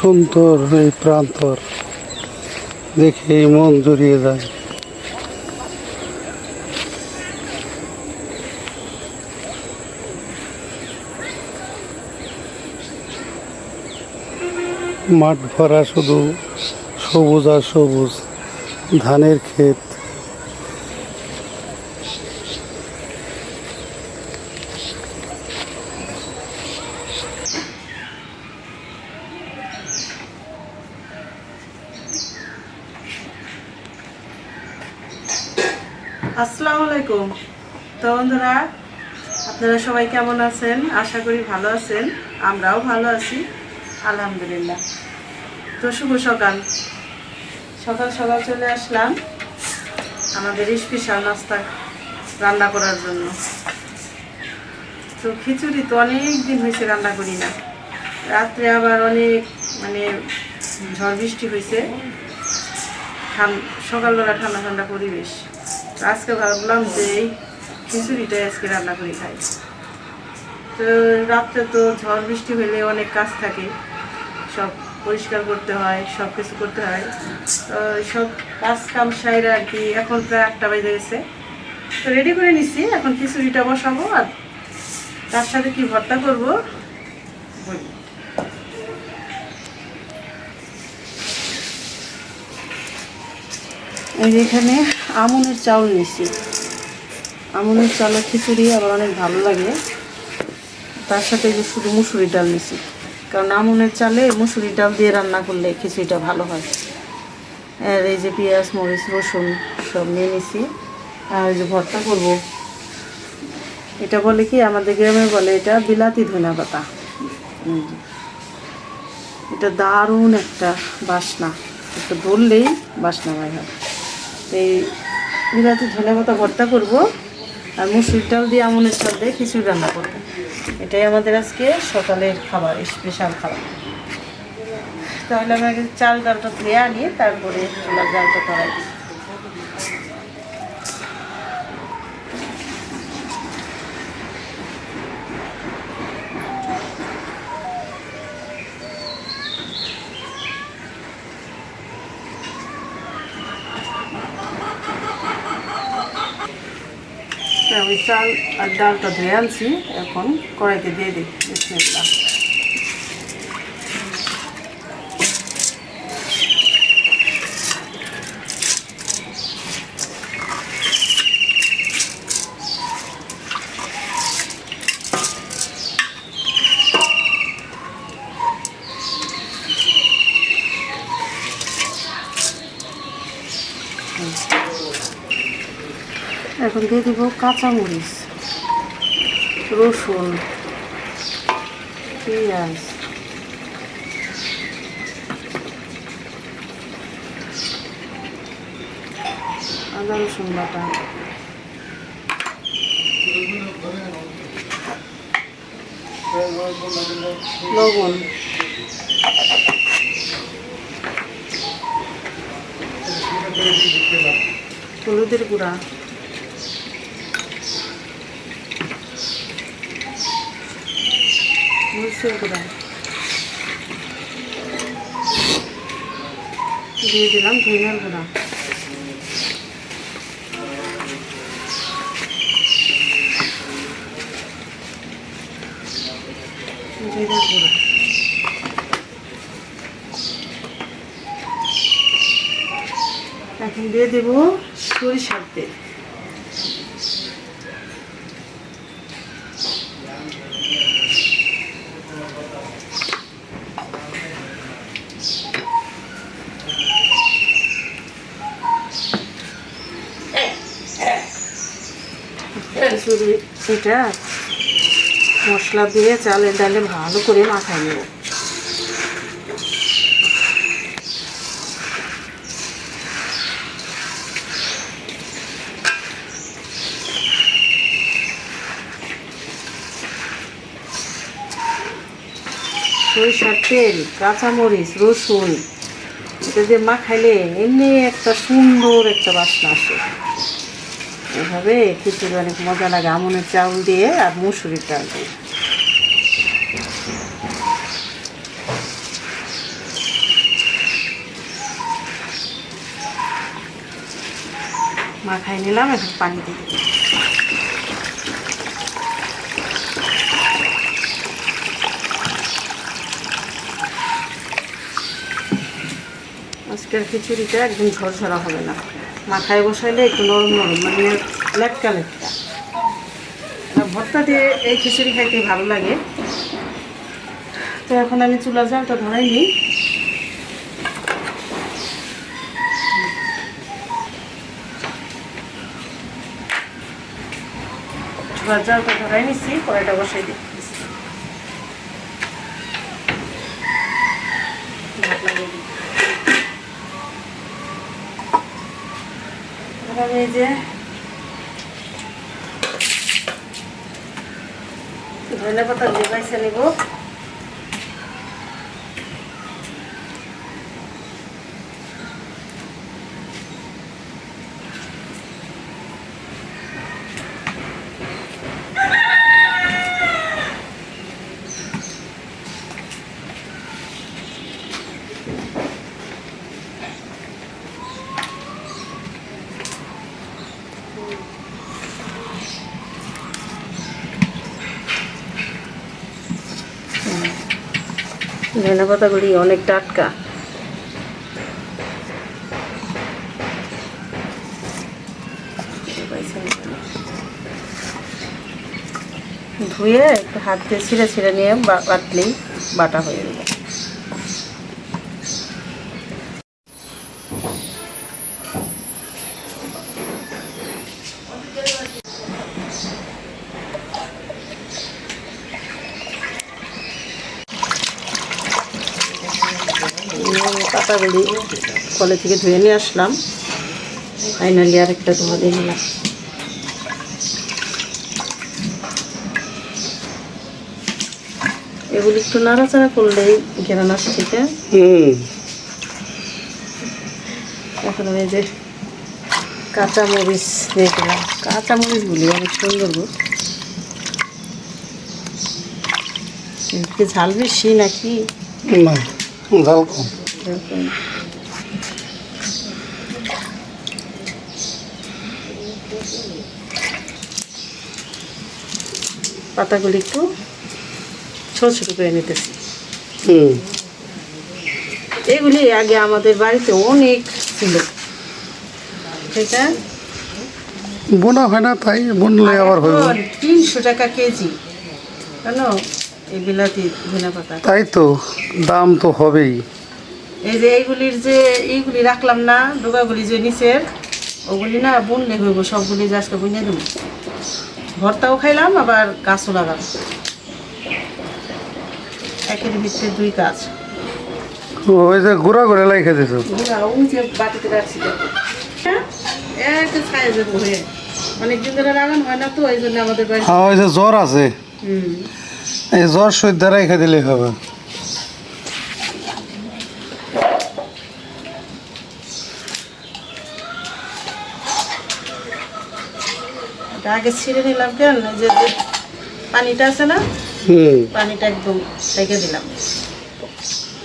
সুন্দর এই প্রান্তর দেখে মন জড়িয়ে যায়। মাঠ ভরা শুধু সবুজ আর সবুজ, ধানের ক্ষেত আসসালামু আলাইকুম। তো বন্ধুরা, আপনারা সবাই কেমন আছেন? আশা করি ভালো আছেন। আমরাও ভালো আছি। আলহামদুলিল্লাহ। তো শুভ সকাল। সকাল সকাল চলে আসলাম আমাদের স্পেশাল নাস্তা রান্না করার জন্য। তো খিচুড়ি তো অনেক দিন হয়েছে রান্না করি না। রাত্রে আবার অনেক মানে ঝড় বৃষ্টি হয়েছে। সকালবেলা ঠান্ডা ঠান্ডা পরিবেশ। আজকে ভাবলাম যে খিচুড়িটাই আজকে রান্না করে খাই। তো রাত্রে তো ঝড় বৃষ্টি হলে অনেক কাজ থাকে। সব পরিষ্কার করতে হয়, সব কিছু করতে হয়। তো সব কাজ কাম সাইরা আর কি এখন প্রায় আটটা বেজে গেছে। তো রেডি করে নিচ্ছি এখন খিচুড়িটা বসাবো আর তার সাথে কি ভর্তা করব? বলি। এখানে আমনের চাউল নিছি আমনের চালের খিচুড়ি আবার অনেক ভালো লাগে। তার সাথে যে শুধু মুসুরি ডাল নিছি কারণ আমনের চালে মুসুরি ডাল দিয়ে রান্না করলে খিচুড়িটা ভালো হয়। আর এই যে পেঁয়াজ, মরিচ, রসুন সব নিয়ে নিছি আর এই যে ভর্তা করব। এটা বলে কি, আমাদের গ্রামে বলে এটা বিলাতি ধনা পাতা। এটা দারুণ একটা বাসনা। একটু ধরলেই বাসনা হয় হয়। এই বিলাতি ধনে পাতা ভর্তা করব আর মুসুর ডাল দিয়ে আমনের চাল দিয়ে খিচুড়ি রান্না করব। এটাই আমাদের আজকে সকালের খাবার স্পেশাল খাবার। তাহলে আমি আগে চাল ডালটা ধুয়ে আনি, তারপরে চুলার ডালটা করাই আমি চাল আর ডালটা ধুয়ে আনছি এখন কড়াইতে দিয়ে দিই বিসমিল্লাহ এখন দিয়ে দিব কাঁচামরিচ রসুন পেঁয়াজ। আদা রসুন বাটা। লবণ। হলুদের গুঁড়া। গুঁড়া দিয়ে দিলাম ধনিয়ার গুঁড়া। জিরার এখন দিয়ে দেব সরিষার তেল শুধু এটা মশলা দিয়ে চালের ডালে ভালো করে মাখায় নেব। সরিষার তেল, কাঁচামরিচ, রসুন, এটা দিয়ে মাখাইলে এমনি একটা সুন্দর একটা বাসনা আসে। এভাবে খিচুড়ি অনেক মজা লাগে, আমনের চাউল দিয়ে আর মুসুরির চাল দিয়ে। মাখাই নিলাম এখন পানি দিয়ে আজকের খিচুড়িটা একদম ঝরঝরা হবে না। মাথায় বসাইলে একটু নরম নরম মানে লেটকা লেটকা। ভর্তা দিয়ে এই খিচুড়ি খাইতে ভালো লাগে। তো এখন আমি চুলা জালটা ধরাই নিই। চুলার জালটা ধরাই নিচ্ছি, কড়াইটা বসাই দিচ্ছি ভাত লাগিয়ে দিই। এই যে ধনে পাতা দিয়ে নিব। ধনে পাতাগুলি অনেক টাটকা। ধুয়ে একটু হাত দিয়ে ছিঁড়ে ছিঁড়ে নিয়ে বাটলেই বাটা হয়ে যাবে। পাতাগুলি কলে থেকে ধুয়ে নিয়ে আসলাম। ফাইনালি আর একটা ধোয়া দিয়ে নিলাম। এগুলি একটু নাড়াচাড়া করলেই ঘেরান আসছে থেকে এখন আমি যে কাঁচা মরিচ দিয়ে দিলাম। কাঁচা মরিচগুলি অনেক সুন্দর ঝাল বেশি নাকি? না ঝাল কম। এরকম। পাতাগুলি একটু ছোট ছোট করে নিতেছি। এগুলি আগে আমাদের বাড়িতে অনেক ছিল। এটা বোনা হয় না তাই বুনলে আবার হইব তিনশো টাকা কেজি। জানো এই বিলাতি ধনে পাতা তাই তো দাম তো হবেই। এই যে এইগুলির যে এইগুলি রাখলাম না ডোকাগুলি যে নিচের ওগুলি না বুনলে হইব সবগুলি যে আজকে বুনে দেবো। ভর্তাও খাইলাম আবার গাছও লাগালাম। একের ভিতরে দুই কাজ ওই যে গুঁড়া করে লাইখে দিছ গুঁড়া ওই যে বাটিতে রাখছি হ্যাঁ অনেকদিন ধরে লাগানো হয় না তো এই জন্য আমাদের বাড়ি হ্যাঁ ওই যে জ্বর আছে। হুম। এই জ্বর সৈদ্য রেখে দিলেই হবে। আগে ছিঁড়ে নিলাম কেন? যে যে পানিটা আছে না? পানিটা একদম রেখে দিলাম।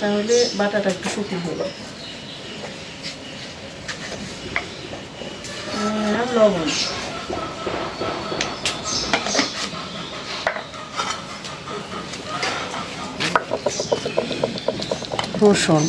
তাহলে বাটাটা একটু শুকনো হয়ে যাবে লবণ। রসুন।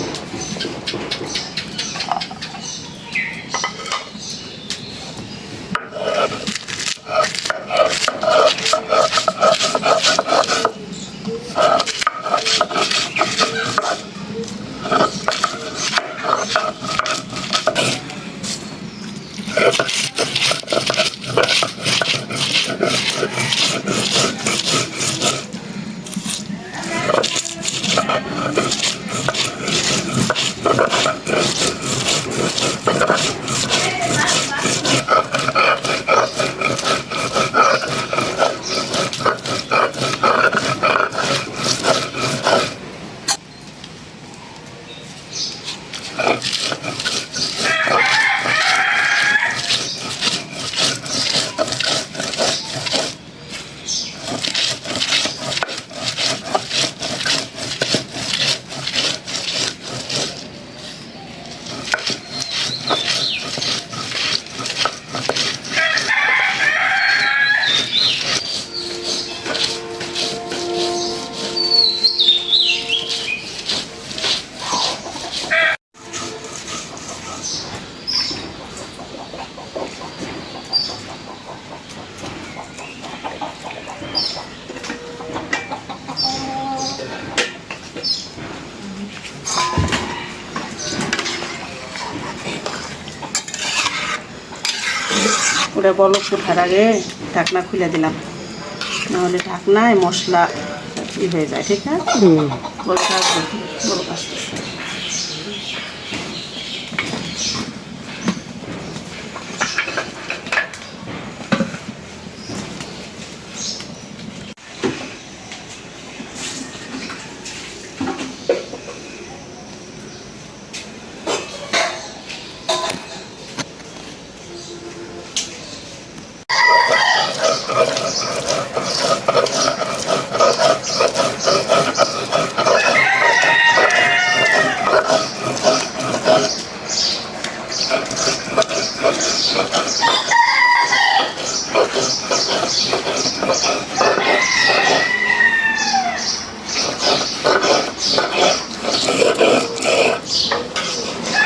ওটা বলক ওঠার আগে ঢাকনা খুলে দিলাম। নাহলে ঢাকনায় মশলা ই হয়ে যায় ঠিক আছে বলক আসবে বলক আসতেছে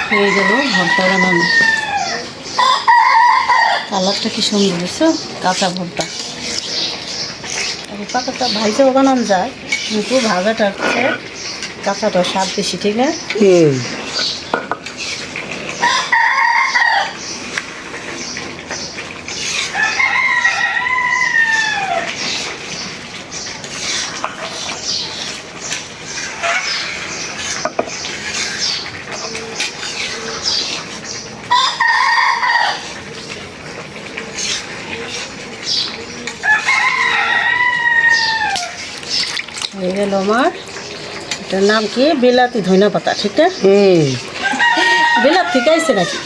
হয়ে গেল ভর্তা বানানো কালারটা কি সুন্দর, বুঝছ? কাঁচা ভর্তা পাকাটা ভাইজাও বানানো যায়, কিন্তু ভাজাটা হচ্ছে কাঁচাটা স্বাদ বেশি, ঠিক না হুম হয়ে গেল আমার এটার নাম কি? বিলাতি ধনিয়া পাতা ঠিক না? হুম। বিলাত থেকে আইছে নাকি?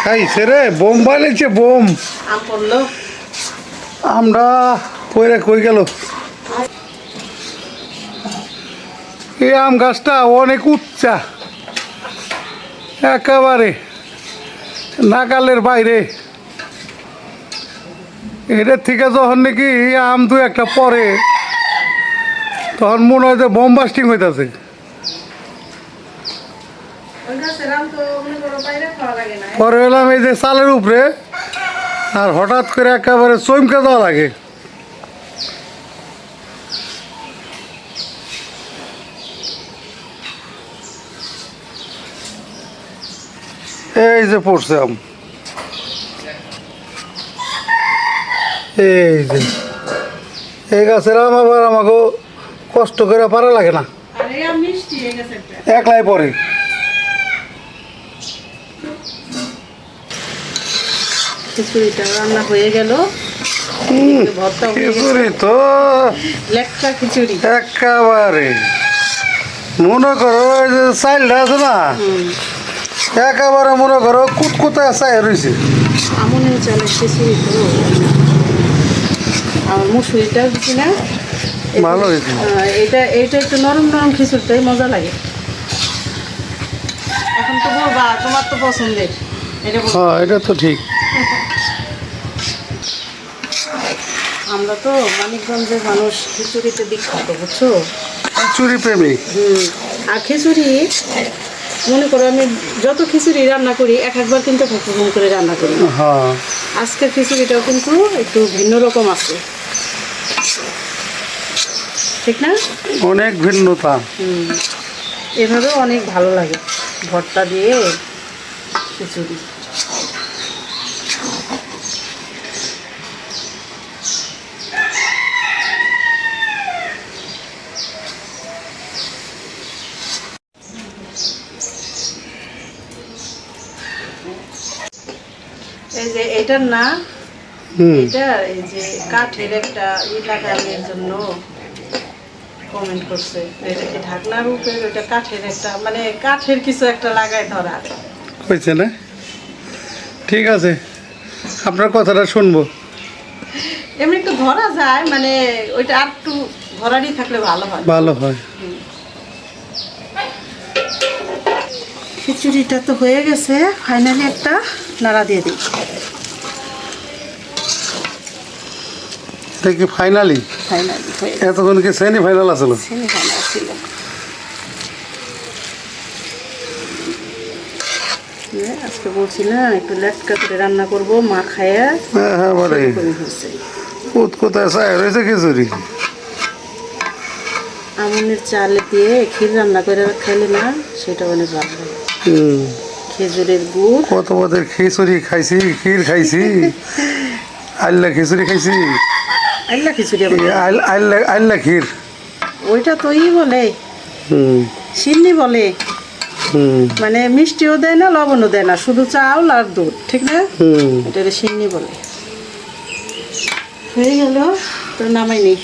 খাইছে রে বোম বানিয়েছে বোম। আম পড়ল। আমরা কইরা কই গেল? এই আম গাছটা অনেক উচ্চা। একেবারে নাগালের বাইরে। এটার থেকে যখন নাকি আম দু একটা পরে তখন মনে হয় যে বোম বাস্টিং হইতাছে পরে এলাম এই যে চালের উপরে আর হঠাৎ করে একেবারে চমকে দেওয়া লাগে। এই যে পড়ছে আম এই যে। এই গাছের আম আবার আমাকে কষ্ট করে পারা লাগে না। একলাই পরে খিচুড়িটা রান্না হয়ে গেল। খিচুড়ি তো। লেটকা খিচুড়ি। একেবারে। মনে করো চাইলটা আছে না? একেবারে মনে করো কুতকুতে চাই রয়েছে। আমনের চালের খিচুড়ি তো আর মুসুরিটা দিচ্ছি না। ভালো হয়েছে। এটা এটা একটু নরম নরম খিচুড়িটাই মজা লাগে। এখন তো বলবা তোমার তো পছন্দের। এটা হ্যাঁ এটা তো ঠিক। আমরা তো মানিকগঞ্জের মানুষ খিচুড়িতে বিখ্যাত বুঝছ? খিচুড়ি প্রেমিক হুম। আর খিচুড়ি মনে করো আমি যত খিচুড়ি রান্না করি এক একবার কিন্তু ভুকুম করে রান্না করি হ্যাঁ। আজকের খিচুড়িটাও কিন্তু একটু ভিন্ন রকম আছে। ঠিক না? অনেক ভিন্নতা। এভাবে অনেক ভালো লাগে। ভর্তা দিয়ে খিচুড়ি। এটার না হুম। এটা এই যে কাঠের একটা ই লাগানোর জন্য কমেন্ট করছে। এটা কি ঢাকনার উপরে? ওটা কাঠের একটা মানে কাঠের কিছু একটা লাগায় ধরার হয়েছে না? ঠিক আছে আপনার কথাটা শুনব। এমনি একটু ধরা যায় মানে ওইটা আর একটু ধরারই থাকলে ভালো হয়। ভালো হয়। খিচুড়িটা তো হয়ে গেছে ফাইনালি একটা নাড়া দিয়ে দিই। এটা কি ফাইনালি ফাইনালি এতক্ষণ কি সেমি ফাইনাল আসলো সেমি ফাইনাল ছিল আজকে বলছি না একটু লেটকা করে রান্না করব মা খায়া হ্যাঁ হ্যাঁ কোথায়? চায় রয়েছে খিচুড়ি আমনের চালে দিয়ে ক্ষীর রান্না করে খাইলে না সেটা অনেক ভালো লাগে। খেজুরের গুড়। কত পদের খিচুড়ি খাইছি ক্ষীর খাইছি। আল্লা খিচুড়ি খাইছি। আল্লাহ খিচুড়ি আল্লা আল্লা ক্ষীর। ওইটা তো ই বলে। হুম। সিন্নি বলে। হুম। মানে মিষ্টিও দেয় না লবণও দেয় না শুধু চাউল আর দুধ ঠিক না? হুম। এটা সিন্নি বলে। হয়ে গেল তো নামাই নেই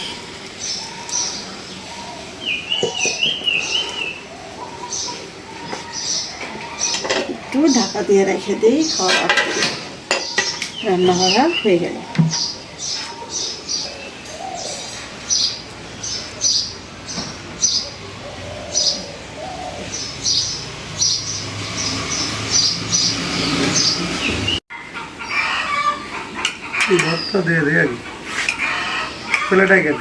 একটু ঢাকা দিয়ে রেখে দিই খাওয়া রান্না করা হয়ে গেল। ভাতটা দিয়ে দিয়ে আগে প্লেটাই কেন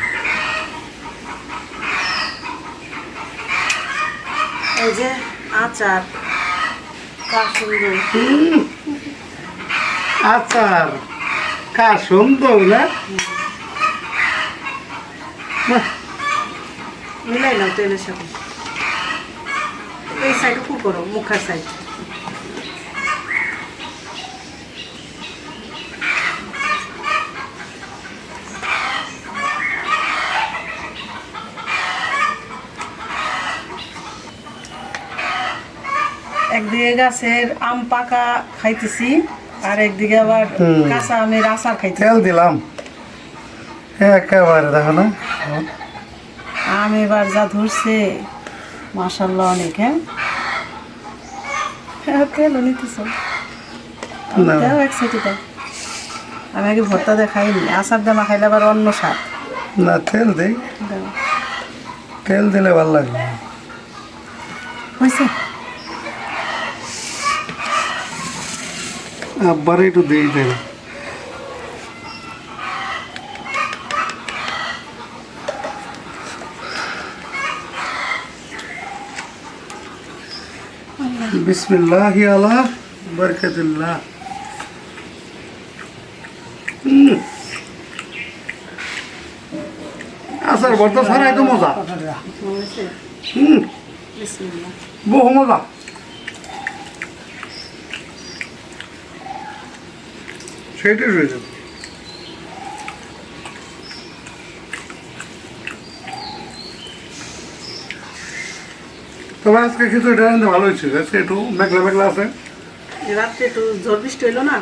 এই যে আচার আচার কা সুন্দর না? মিলাই নাও তেলের সাথে। এই সাইড খুব করো মুখার সাইড একদিকে গাছের আম পাকা খাইতেছি আর একদিকে আবার। কাঁচা আমের আচার খাইতেছি। তেল দিলাম। একেবারে দেখো না। আম এবার যা ধরছে মাসাল্লাহ অনেক হ্যাঁ? হ্যাঁ, তেলও নিতেছ। দেও এক সাইডে দাও। আমি আগে ভর্তা দিয়ে খাইনি আচার দামা খাইলে আবার অন্য স্বাদ। না তেল দেই। তেল দিলে ভালো লাগবে হয়েছে আবার একটু দিই তেল বিসমিল্লাহ আলা বরকতুল্লাহ। আচার ভর্তা ছাড়াই তো মজা। বহু মজা। সেইটাই রয়েছে তবে আজকে খিচুড়িটা রাঁধতে ভালো হয়েছে আজকে একটু মেঘলা মেঘলা আছে। রাত্রে একটু ঝড় বৃষ্টি হইল না?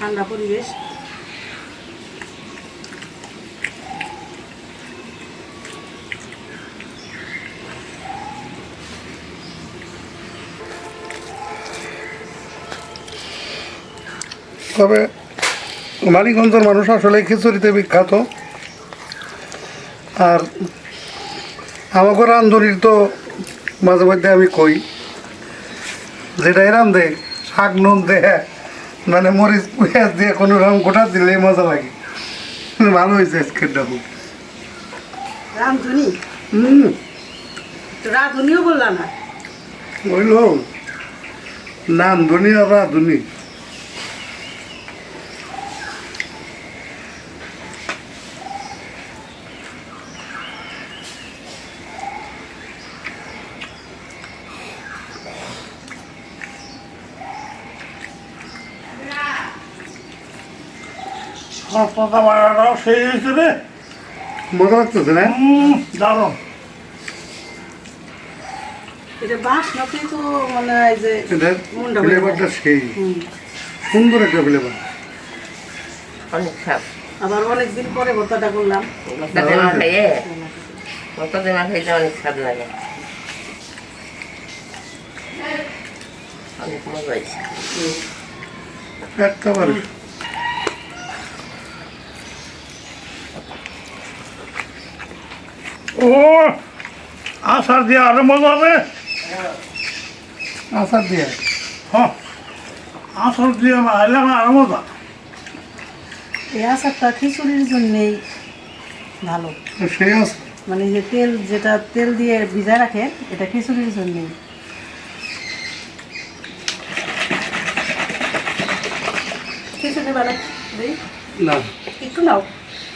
ঠান্ডা পরিবেশ। তবে মানিকগঞ্জের মানুষ আসলে খিচুড়িতে বিখ্যাত। আর আমাকে রান্ধনির তো মাঝে মধ্যে আমি কই যেটাই রান্ধে শাক নুন দেয় মানে মরিচ পেঁয়াজ দিয়ে কোনো রকম গোটা দিলেই মজা লাগে। ভালো হয়েছে আজকের খুব। রামধুনি হুম। রাধুনিও বললাম না? হইল নাম ধনি আর রাধুনি। হাসপাতাল মারাটাও সেই হয়েছে রে। মজা লাগতেছে না? দারুণ। এটা বাঁশ নাকি তো মনে হয় যে ফ্লেভারটা সেই। সুন্দর একটা ফ্লেভার অনেক সাপ আবার অনেকদিন পরে ভর্তাটা করলাম। মশলা দেওয়া খাইয়ে খাইলে অনেক স্বাদ লাগে। অনেক মজা হয়েছে। একেবারে ও আসার দিয়ে আরও মজা হবে আচার দিয়ে। হ্যাঁ আসার দিয়ে আইলে আরও মজা এই আচারটা খিচুড়ির জন্যেই ভালো। সেই আছে মানে যে তেল যেটা তেল দিয়ে ভিজায় রাখে এটা খিচুড়ির জন্যেই। খিচুড়ি বানাই না। একটু নাও।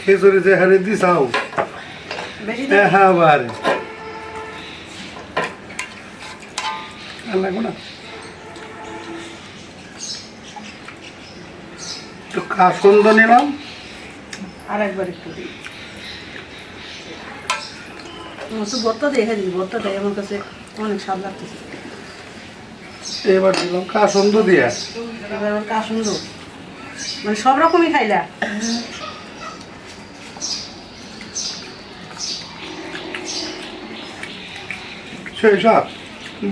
খিচুড়ি যে হারে বেশি হ্যাঁ হ্যাঁ বারে। আর লাগবে না? একটু কাসন্দ নিলাম। আর একবার একটু দিই। তো ভর্তা দেখে দিই ভর্তা দেয় আমার কাছে অনেক স্বাদ লাগতেছে। এবার দিলাম কাসন্দ দিয়া। এবার কাসুন্দ মানে সব রকমই খাইলা? সেই সাপ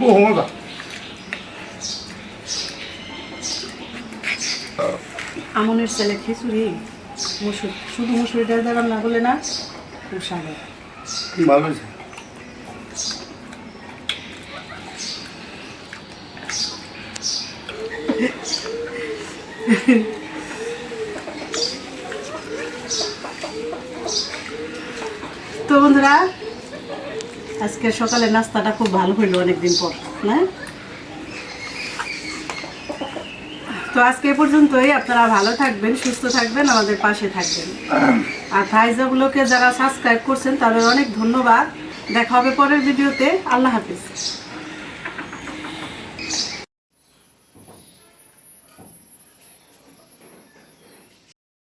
বহু মজা আমনের ছেলে খিচুড়ি মুসুর শুধু মুসুরি ডাল দিয়ে রান্না করলে না খুব স্বাদ ভালো তো বন্ধুরা আজকে সকালে নাস্তাটা খুব ভালো হইল অনেকদিন পর, না? তো আজকে পর্যন্তই, আপনারা ভালো থাকবেন, সুস্থ থাকবেন, আমাদের পাশে থাকবেন। আর ফাইজাগুলোকে যারা সাবস্ক্রাইব করছেন, তাদের অনেক ধন্যবাদ। দেখা হবে পরের ভিডিওতে আল্লাহ হাফিজ।